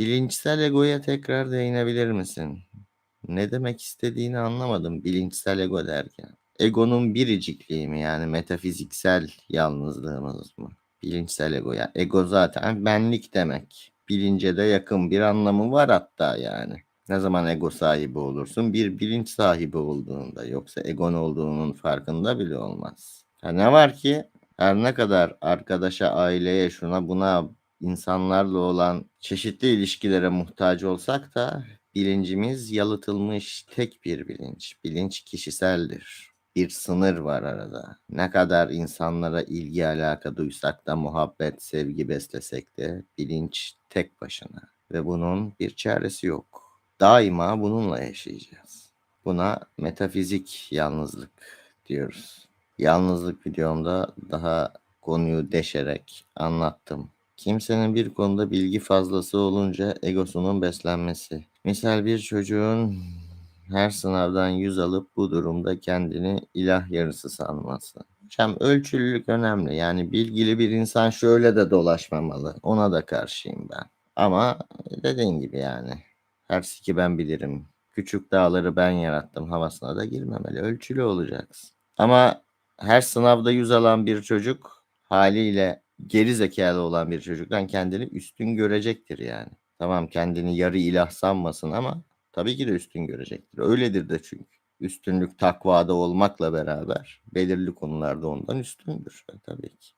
Bilinçsel egoya tekrar değinebilir misin? Ne demek istediğini anlamadım bilinçsel ego derken. Egonun biricikliği mi yani metafiziksel yalnızlığımız mı? Bilinçsel ego ya. Ego zaten benlik demek. Bilince de yakın bir anlamı var hatta yani. Ne zaman ego sahibi olursun? Bir bilinç sahibi olduğunda. Yoksa egon olduğunun farkında bile olmaz. Ha ne var ki her ne kadar arkadaşa, aileye, şuna buna insanlarla olan çeşitli ilişkilere muhtaç olsak da bilincimiz yalıtılmış tek bir bilinç. Bilinç kişiseldir. Bir sınır var arada. Ne kadar insanlara ilgi alaka duysak da muhabbet, sevgi beslesek de bilinç tek başına ve bunun bir çaresi yok. Daima bununla yaşayacağız. Buna metafizik yalnızlık diyoruz. Yalnızlık videomda daha konuyu deşerek anlattım. Kimsenin bir konuda bilgi fazlası olunca egosunun beslenmesi. Misal bir çocuğun her sınavdan 100 alıp bu durumda kendini ilah yarısı sanması. Hocam ölçülülük önemli. Yani bilgili bir insan şöyle de dolaşmamalı. Ona da karşıyım ben. Ama dediğin gibi yani her siki ben bilirim. Küçük dağları ben yarattım havasına da girmemeli. Ölçülü olacaksın. Ama her sınavda yüz alan bir çocuk haliyle geri zekalı olan bir çocuktan kendini üstün görecektir yani. Tamam kendini yarı ilah sanmasın ama tabii ki de üstün görecektir. Öyledir de çünkü. Üstünlük takvada olmakla beraber belirli konularda ondan üstündür tabii ki.